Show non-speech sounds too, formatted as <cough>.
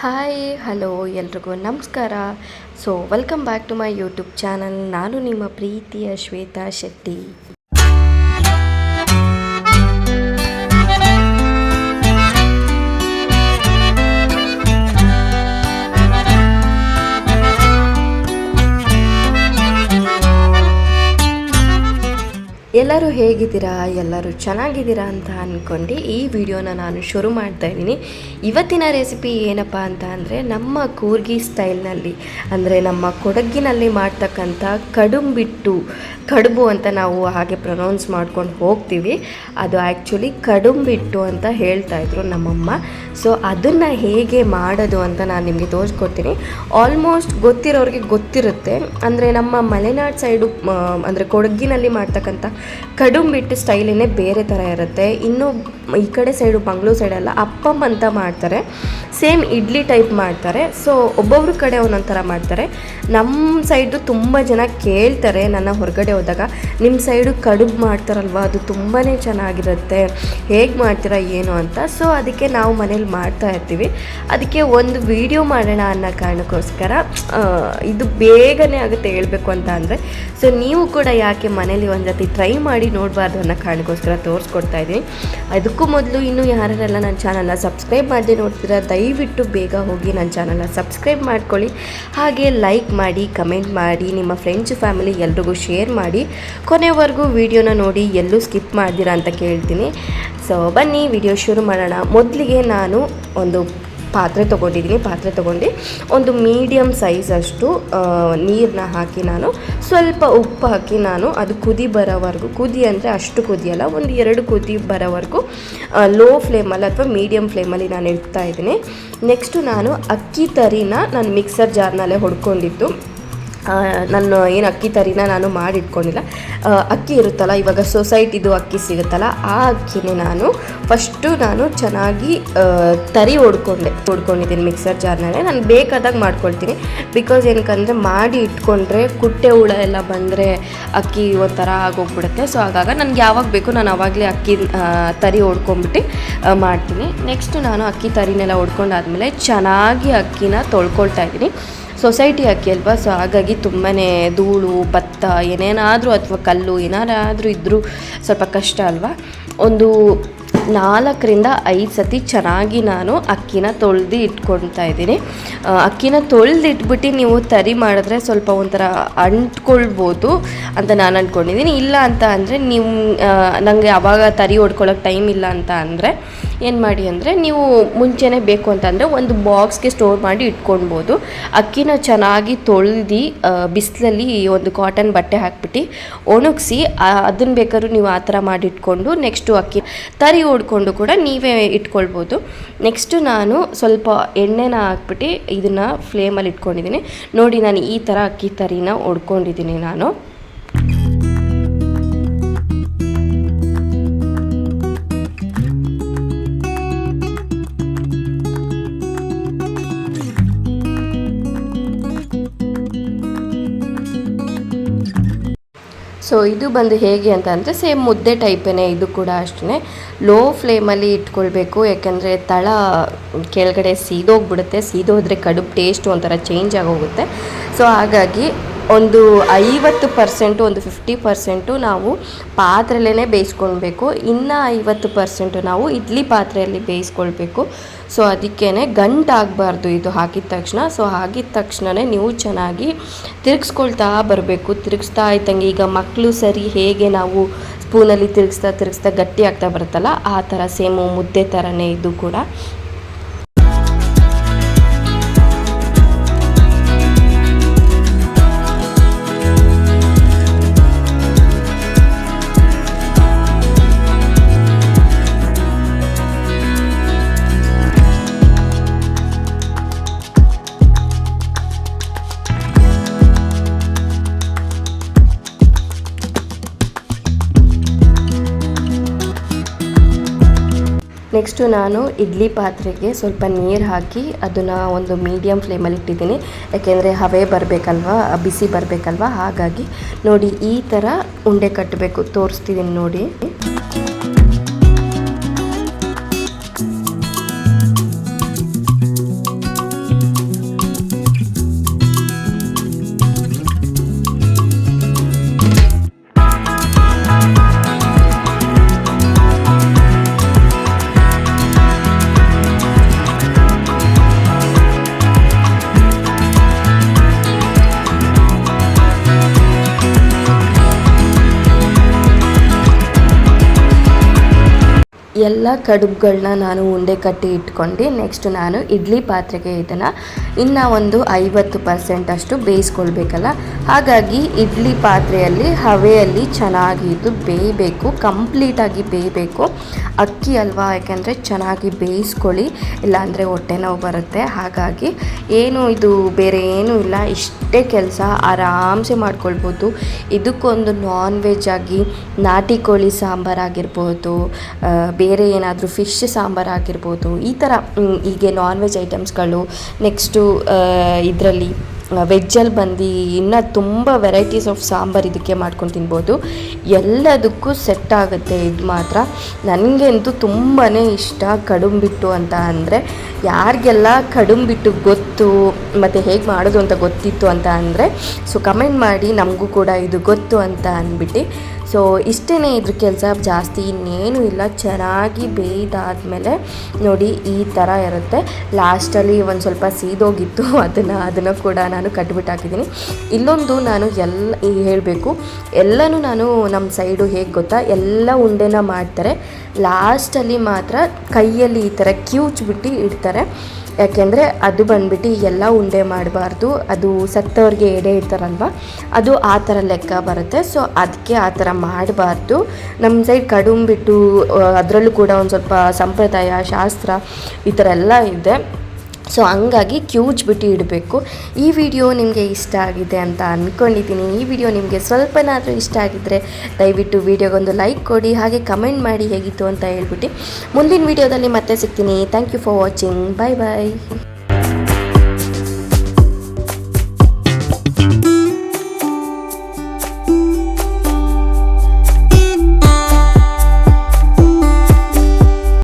Hi, hello, ಎಲ್ರಿಗೂ ನಮಸ್ಕಾರ. So welcome back to my YouTube channel ನಾನು ನಿಮ್ಮ ಪ್ರೀತಿಯ ಶ್ವೇತಾ ಶೆಟ್ಟಿ. ಎಲ್ಲರೂ ಹೇಗಿದ್ದೀರಾ? ಎಲ್ಲರೂ ಚೆನ್ನಾಗಿದ್ದೀರಾ ಅಂತ ಅಂದ್ಕೊಂಡು ಈ ವಿಡಿಯೋನ ನಾನು ಶುರು ಮಾಡ್ತಾ ಇದ್ದೀನಿ. ಇವತ್ತಿನ ರೆಸಿಪಿ ಏನಪ್ಪ ಅಂತ ಅಂದರೆ ನಮ್ಮ ಕೂರ್ಗಿ ಸ್ಟೈಲ್ನಲ್ಲಿ, ಅಂದರೆ ನಮ್ಮ ಕೊಡಗಿನಲ್ಲಿ ಮಾಡ್ತಕ್ಕಂಥ ಕಡುಂಬಿಟ್ಟು ಕಡುಬು ಅಂತ ನಾವು ಹಾಗೆ ಪ್ರೊನೌನ್ಸ್ ಮಾಡ್ಕೊಂಡು ಹೋಗ್ತೀವಿ. ಅದು ಆ್ಯಕ್ಚುಲಿ ಕಡುಂಬಿಟ್ಟು ಅಂತ ಹೇಳ್ತಾ ಇದ್ರು ನಮ್ಮಮ್ಮ. ಸೊ, ಅದನ್ನು ಹೇಗೆ ಮಾಡೋದು ಅಂತ ನಾನು ನಿಮಗೆ ತೋರಿಸ್ಕೊಡ್ತೀನಿ. ಆಲ್ಮೋಸ್ಟ್ ಗೊತ್ತಿರೋರಿಗೆ ಗೊತ್ತಿರುತ್ತೆ. ಅಂದರೆ ನಮ್ಮ ಮಲೆನಾಡು ಸೈಡು ಅಂದರೆ ಕೊಡಗಿನಲ್ಲಿ ಮಾಡ್ತಕ್ಕಂಥ ಕಡುಂಬಿಟ್ಟು ಸ್ಟೈಲಿನೇ ಬೇರೆ ಥರ ಇರುತ್ತೆ. ಇನ್ನು ಈ ಕಡೆ ಸೈಡು ಮಂಗಳೂರು ಸೈಡೆಲ್ಲ ಅಪ್ಪಮ್ ಅಂತ ಮಾಡ್ತಾರೆ. ಸೇಮ್ ಇಡ್ಲಿ ಟೈಪ್ ಮಾಡ್ತಾರೆ. ಸೊ, ಒಬ್ಬೊಬ್ರ ಕಡೆ ಒಂದೊಂದು ಥರ ಮಾಡ್ತಾರೆ. ನಮ್ಮ ಸೈಡು ತುಂಬ ಜನ ಕೇಳ್ತಾರೆ ನನ್ನ ಹೊರಗಡೆ ಹೋದಾಗ. ನಿಮ್ಮ ಸೈಡು ಕಡುಬು ಮಾಡ್ತಾರಲ್ವ? ಅದು ತುಂಬಾ ಚೆನ್ನಾಗಿರುತ್ತೆ. ಹೇಗೆ ಮಾಡ್ತೀರಾ, ಏನು ಅಂತ. ಸೊ, ಅದಕ್ಕೆ ನಾವು ಮನೇಲಿ ಮಾಡ್ತಾ ಇರ್ತೀವಿ. ಅದಕ್ಕೆ ಒಂದು ವಿಡಿಯೋ ಮಾಡೋಣ ಅನ್ನೋ ಕಾರಣಕ್ಕೋಸ್ಕರ ಇದು ಬೇಗನೆ ಆಗುತ್ತೆ ಹೇಳಬೇಕು ಅಂತ ಅಂದರೆ. ಸೊ, ನೀವು ಕೂಡ ಯಾಕೆ ಮನೇಲಿ ಒಂದು ಟ್ರೈ ಮಾಡಿ ನೋಡಬಾರ್ದು ಅನ್ನೋ ಕಾರಣಕ್ಕೋಸ್ಕರ ತೋರಿಸ್ಕೊಡ್ತಾ ಇದ್ದೀನಿ. ಅದಕ್ಕೂ ಮೊದಲು ಇನ್ನೂ ಯಾರೆಲ್ಲ ನನ್ನ ಚಾನಲ್ನ ಸಬ್ಸ್ಕ್ರೈಬ್ ಮಾಡದೆ ನೋಡ್ತೀರಾ ದಯವಿಟ್ಟು ಬೇಗ ಹೋಗಿ ನನ್ನ ಚಾನಲ್ನ ಸಬ್ಸ್ಕ್ರೈಬ್ ಮಾಡ್ಕೊಳ್ಳಿ. ಹಾಗೆ ಲೈಕ್ ಮಾಡಿ, ಕಮೆಂಟ್ ಮಾಡಿ, ನಿಮ್ಮ ಫ್ರೆಂಡ್ಸ್, ಫ್ಯಾಮಿಲಿ ಎಲ್ರಿಗೂ ಶೇರ್ ಮಾಡಿ. ಕೊನೆವರೆಗೂ ವಿಡಿಯೋನ ನೋಡಿ ಎಲ್ಲೂ ಸ್ಕಿಪ್ ಮಾಡ್ದಿರಾ ಅಂತ ಕೇಳ್ತೀನಿ. ಸೊ ಬನ್ನಿ, ವಿಡಿಯೋ ಶುರು ಮಾಡೋಣ. ಮೊದಲಿಗೆ ನಾನು ಒಂದು ಪಾತ್ರೆ ತೊಗೊಂಡಿದ್ದೀನಿ. ಪಾತ್ರೆ ತೊಗೊಂಡು ಒಂದು ಮೀಡಿಯಮ್ ಅಷ್ಟು ನೀರನ್ನ ಹಾಕಿ ನಾನು ಸ್ವಲ್ಪ ಉಪ್ಪು ಹಾಕಿ ನಾನು ಅದು ಕುದಿ ಬರೋವರೆಗೂ, ಕುದಿ ಅಂದರೆ ಅಷ್ಟು ಕುದಿಯಲ್ಲ ಒಂದು ಎರಡು ಕುದಿ ಬರೋವರೆಗೂ ಲೋ ಫ್ಲೇಮಲ್ಲಿ ಅಥವಾ ಮೀಡಿಯಮ್ ಫ್ಲೇಮಲ್ಲಿ ನಾನು ಇಡ್ತಾ ಇದ್ದೀನಿ. ನೆಕ್ಸ್ಟು ನಾನು ಅಕ್ಕಿ ತರಿನ ನಾನು ಮಿಕ್ಸರ್ ಜಾರ್ನಲ್ಲೇ ಹೊಡ್ಕೊಂಡಿದ್ದು. ನಾನು ಏನು ಅಕ್ಕಿ ತರಿನ ನಾನು ಮಾಡಿ ಇಟ್ಕೊಂಡಿಲ್ಲ ಅಕ್ಕಿ ಇರುತ್ತಲ್ಲ, ಇವಾಗ ಸೊಸೈಟಿದು ಅಕ್ಕಿ ಸಿಗುತ್ತಲ್ಲ, ಆ ಅಕ್ಕಿನೇ ನಾನು ಫಸ್ಟು ನಾನು ಚೆನ್ನಾಗಿ ತರಿ ಹೊಡ್ಕೊಂಡೆ ಹೊಡ್ಕೊಂಡಿದ್ದೀನಿ ಮಿಕ್ಸರ್ ಜಾರ್ನಲ್ಲೇ. ನಾನು ಬೇಕಾದಾಗ ಮಾಡ್ಕೊಳ್ತೀನಿ. ಬಿಕಾಸ್ ಏನಕ್ಕಂದರೆ ಮಾಡಿ ಇಟ್ಕೊಂಡ್ರೆ ಕುಟ್ಟೆ ಹುಳ ಎಲ್ಲ ಬಂದರೆ ಅಕ್ಕಿ ಒಂಥರ ಆಗೋಗ್ಬಿಡುತ್ತೆ. ಸೊ ಹಾಗಾಗ ನನಗೆ ಯಾವಾಗ ಬೇಕು ನಾನು ಆವಾಗಲೇ ಅಕ್ಕಿ ತರಿ ಹೊಡ್ಕೊಂಬಿಟ್ಟು ಮಾಡ್ತೀನಿ. ನೆಕ್ಸ್ಟ್ ನಾನು ಅಕ್ಕಿ ತರಿನೆಲ್ಲ ಹೊಡ್ಕೊಂಡಾದ್ಮೇಲೆ ಚೆನ್ನಾಗಿ ಅಕ್ಕಿನ ತೊಳ್ಕೊಳ್ತಾ ಇದ್ದೀನಿ. ಸೊಸೈಟಿ ಅಕ್ಕಿ ಅಲ್ವಾ ಸೊ ಹಾಗಾಗಿ ತುಂಬಾ ಧೂಳು, ಭತ್ತ, ಏನೇನಾದರೂ ಅಥವಾ ಕಲ್ಲು ಏನಾರಾದರೂ ಇದ್ದರೂ ಸ್ವಲ್ಪ ಕಷ್ಟ ಅಲ್ವಾ? ಒಂದು ನಾಲ್ಕರಿಂದ ಐದು ಸತಿ ಚೆನ್ನಾಗಿ ನಾನು ಅಕ್ಕಿನ ತೊಳೆದು ಇಟ್ಕೊಳ್ತಾ ಇದ್ದೀನಿ. ಅಕ್ಕಿನ ತೊಳೆದಿಟ್ಬಿಟ್ಟು ನೀವು ತರಿ ಮಾಡಿದ್ರೆ ಸ್ವಲ್ಪ ಒಂಥರ ಅಂಟ್ಕೊಳ್ಬೋದು ಅಂತ ನಾನು ಅಂದ್ಕೊಂಡಿದ್ದೀನಿ ಇಲ್ಲ ಅಂತ ಅಂದರೆ ನೀವು ನನಗೆ ಅವಾಗ ತರಿ ಹೊಡ್ಕೊಳ್ಳೋಕೆ ಟೈಮ್ ಇಲ್ಲ ಅಂತ ಅಂದರೆ ಏನು ಮಾಡಿ ಅಂದರೆ ನೀವು ಮುಂಚೆನೇ ಬೇಕು ಅಂತಂದರೆ ಒಂದು ಬಾಕ್ಸ್ಗೆ ಸ್ಟೋರ್ ಮಾಡಿ ಇಟ್ಕೊಳ್ಬೋದು. ಅಕ್ಕಿನ ಚೆನ್ನಾಗಿ ತೊಳೆದು ಬಿಸಿಲಲ್ಲಿ ಒಂದು ಕಾಟನ್ ಬಟ್ಟೆ ಹಾಕ್ಬಿಟ್ಟು ಒಣಗಿಸಿ ಅದನ್ನು ಬೇಕಾದ್ರೂ ನೀವು ಆ ಥರ ಮಾಡಿ ಇಟ್ಕೊಂಡು ನೆಕ್ಸ್ಟು ಅಕ್ಕಿ ತರಿ ಹೊಡ್ಕೊಂಡು ಕೂಡ ನೀವೇ ಇಟ್ಕೊಳ್ಬೋದು. ನೆಕ್ಸ್ಟು ನಾನು ಸ್ವಲ್ಪ ಎಣ್ಣೆನ ಹಾಕ್ಬಿಟ್ಟು ಇದನ್ನು ಫ್ಲೇಮಲ್ಲಿ ಇಟ್ಕೊಂಡಿದ್ದೀನಿ. ನೋಡಿ ನಾನು ಈ ಥರ ಅಕ್ಕಿ ತರಿನ ಹೊಡ್ಕೊಂಡಿದ್ದೀನಿ ನಾನು. ಸೊ ಇದು ಬಂದು ಹೇಗೆ ಅಂತ ಅಂದರೆ ಸೇಮ್ ಮುದ್ದೆ ಟೈಪೇ ಇದು ಕೂಡ ಅಷ್ಟೇ ಲೋ ಫ್ಲೇಮಲ್ಲಿ ಇಟ್ಕೊಳ್ಬೇಕು, ಯಾಕೆಂದರೆ ತಳ ಕೆಳಗಡೆ ಸೀದೋಗ್ಬಿಡುತ್ತೆ. ಸೀದೋದ್ರೆ ಕಡುಬು ಟೇಸ್ಟ್ ಒಂಥರ ಚೇಂಜ್ ಆಗೋಗುತ್ತೆ. ಸೊ ಹಾಗಾಗಿ ಒಂದು ಐವತ್ತು ಪರ್ಸೆಂಟು, ಒಂದು ಫಿಫ್ಟಿ ಪರ್ಸೆಂಟು ನಾವು ಪಾತ್ರೆಲೇ ಬೇಯಿಸ್ಕೊಳ್ಬೇಕು. ಇನ್ನು ಐವತ್ತು ಪರ್ಸೆಂಟು ನಾವು ಇಡ್ಲಿ ಪಾತ್ರೆಯಲ್ಲಿ ಬೇಯಿಸ್ಕೊಳ್ಬೇಕು. ಸೊ ಅದಕ್ಕೇ ಗಂಟಾಗಬಾರ್ದು ಇದು ಹಾಕಿದ ತಕ್ಷಣ. ಸೊ ಹಾಕಿದ ತಕ್ಷಣವೇ ನೀವು ಚೆನ್ನಾಗಿ ತಿರುಗಿಸ್ಕೊಳ್ತಾ ಬರಬೇಕು. ತಿರುಗಿಸ್ತಾ ಇದ್ದಂಗೆ ಈಗ ಮಕ್ಕಳು ಸರಿ ಹೇಗೆ ನಾವು ಸ್ಪೂನಲ್ಲಿ ತಿರುಗಿಸ್ತಾ ತಿರುಗಿಸ್ತಾ ಗಟ್ಟಿ ಆಗ್ತಾ ಬರುತ್ತಲ್ಲ, ಆ ಥರ ಸೇಮು ಮುದ್ದೆ ಥರನೇ ಇದು ಕೂಡ. ನೆಕ್ಸ್ಟು ನಾನು ಇಡ್ಲಿ ಪಾತ್ರೆಗೆ ಸ್ವಲ್ಪ ನೀರು ಹಾಕಿ ಅದನ್ನು ಒಂದು ಮೀಡಿಯಮ್ ಫ್ಲೇಮಲ್ಲಿ ಇಟ್ಟಿದ್ದೀನಿ. ಯಾಕೆಂದರೆ ಹವೆ ಬರಬೇಕಲ್ವಾ, ಬಿಸಿ ಬರಬೇಕಲ್ವಾ? ಹಾಗಾಗಿ ನೋಡಿ ಈ ಥರ ಉಂಡೆ ಕಟ್ಟಬೇಕು ತೋರಿಸ್ತಿದ್ದೀನಿ ನೋಡಿ. ಎಲ್ಲ ಕಡುಬುಗಳನ್ನ ನಾನು ಉಂಡೆ ಕಟ್ಟಿ ಇಟ್ಕೊಂಡು ನೆಕ್ಸ್ಟ್ ನಾನು ಇಡ್ಲಿ ಪಾತ್ರೆಗೆ ಇದನ್ನು ಇನ್ನು ಒಂದು ಐವತ್ತು ಪರ್ಸೆಂಟ್ ಅಷ್ಟು ಬೇಯಿಸ್ಕೊಳ್ಬೇಕಲ್ಲ? ಹಾಗಾಗಿ ಇಡ್ಲಿ ಪಾತ್ರೆಯಲ್ಲಿ, ಹವೆಯಲ್ಲಿ ಚೆನ್ನಾಗಿ ಇದು ಬೇಯಬೇಕು ಕಂಪ್ಲೀಟಾಗಿ ಬೇಯಬೇಕು. ಅಕ್ಕಿ ಅಲ್ವಾ? ಯಾಕೆಂದರೆ ಚೆನ್ನಾಗಿ ಬೇಯಿಸ್ಕೊಳ್ಳಿ, ಇಲ್ಲಾಂದರೆ ಹೊಟ್ಟೆ ನೋವು ಬರುತ್ತೆ. ಹಾಗಾಗಿ ಏನು ಇದು ಬೇರೆ ಏನೂ ಇಲ್ಲ, ಇಷ್ಟೇ ಕೆಲಸ, ಆರಾಮ್ಸೆ ಮಾಡ್ಕೊಳ್ಬೋದು. ಇದಕ್ಕೊಂದು ನಾನ್ ವೆಜ್ ಆಗಿ ನಾಟಿ ಕೋಳಿ ಸಾಂಬಾರಾಗಿರ್ಬೋದು ಬೇರೆ ಏನಾದರೂ ಫಿಶ್ ಸಾಂಬಾರು ಆಗಿರ್ಬೋದು, ಈ ಥರ ಹೀಗೆ ನಾನ್ ವೆಜ್ ಐಟಮ್ಸ್ಗಳು ನೆಕ್ಸ್ಟು ಇದರಲ್ಲಿ ವೆಜ್ಜಲ್ಲಿ ಬಂದು ಇನ್ನೂ ತುಂಬ ವೆರೈಟೀಸ್ ಆಫ್ ಸಾಂಬಾರು ಇದಕ್ಕೆ ಮಾಡ್ಕೊಂಡು ತಿನ್ಬೋದು. ಎಲ್ಲದಕ್ಕೂ ಸೆಟ್ ಆಗುತ್ತೆ ಇದು ಮಾತ್ರ. ನನಗಂತೂ ತುಂಬಾ ಇಷ್ಟ ಕಡುಂಬಿಟ್ಟು ಅಂತ ಅಂದರೆ, ಯಾರಿಗೆಲ್ಲ ಕಡುಂಬಿಟ್ಟು ಗೊತ್ತು, ಮತ್ತು ಹೇಗೆ ಮಾಡೋದು ಅಂತ ಗೊತ್ತಿತ್ತು ಅಂತ ಅಂದರೆ ಸೊ ಕಮೆಂಟ್ ಮಾಡಿ ನಮಗೂ ಕೂಡ ಇದು ಗೊತ್ತು ಅಂತ ಅಂದ್ಬಿಟ್ಟು ಸೊ ಇಷ್ಟೇ ಇದ್ರ ಕೆಲಸ ಜಾಸ್ತಿ ಇನ್ನೇನು ಇಲ್ಲ. ಚೆನ್ನಾಗಿ ಬೇಯ್ದಾದ್ಮೇಲೆ ನೋಡಿ ಈ ಥರ ಇರುತ್ತೆ. ಲಾಸ್ಟಲ್ಲಿ ಒಂದು ಸ್ವಲ್ಪ ಸೀದೋಗಿತ್ತು. <laughs> ಅದನ್ನು ಅದನ್ನು ಕೂಡ ನಾನು ಕಟ್ಬಿಟ್ಟು ಹಾಕಿದ್ದೀನಿ ಇಲ್ಲೊಂದು ನಾನು ಎಲ್ಲ ಹೇಳಬೇಕು. ಎಲ್ಲನೂ ನಾನು ನಮ್ಮ ಸೈಡು ಹೇಗೆ ಗೊತ್ತಾ? ಎಲ್ಲ ಉಂಡೆನ ಮಾಡ್ತಾರೆ. ಲಾಸ್ಟಲ್ಲಿ ಮಾತ್ರ ಕೈಯಲ್ಲಿ ಈ ಥರ ಕಿವುಚ್ಬಿಟ್ಟು ಇಡ್ತಾರೆ. ಯಾಕೆಂದರೆ ಅದು ಬಂದ್ಬಿಟ್ಟು ಎಲ್ಲ ಉಂಡೆ ಮಾಡಬಾರ್ದು, ಅದು ಸತ್ತವ್ರಿಗೆ ಎಡೆ ಇಡ್ತಾರಲ್ವ? ಅದು ಆ ಥರ ಲೆಕ್ಕ ಬರುತ್ತೆ. ಸೊ ಅದಕ್ಕೆ ಆ ಥರ ಮಾಡಬಾರ್ದು. ನಮ್ಮ ಸೈಡ್ ಕಡುಂಬಿಟ್ಟು, ಅದರಲ್ಲೂ ಕೂಡ ಒಂದು ಸ್ವಲ್ಪ ಸಂಪ್ರದಾಯ, ಶಾಸ್ತ್ರ ಈ ಥರ ಎಲ್ಲ ಇದೆ. ಸೊ ಹಂಗಾಗಿ ಕ್ಯೂಜ್ ಬಿಟ್ಟು ಇಡಬೇಕು. ಈ ವಿಡಿಯೋ ನಿಮಗೆ ಇಷ್ಟ ಆಗಿದೆ ಅಂತ ಅಂದ್ಕೊಂಡಿದ್ದೀನಿ ಈ ವಿಡಿಯೋ ನಿಮಗೆ ಸ್ವಲ್ಪನಾದರೂ ಇಷ್ಟ ಆಗಿದ್ದರೆ ದಯವಿಟ್ಟು ವಿಡಿಯೋಗೊಂದು ಲೈಕ್ ಕೊಡಿ, ಹಾಗೆ ಕಮೆಂಟ್ ಮಾಡಿ ಹೇಗಿತ್ತು ಅಂತ ಹೇಳ್ಬಿಟ್ಟು. ಮುಂದಿನ ವಿಡಿಯೋದಲ್ಲಿ ಮತ್ತೆ ಸಿಗ್ತೀನಿ. Thank you for watching bye bye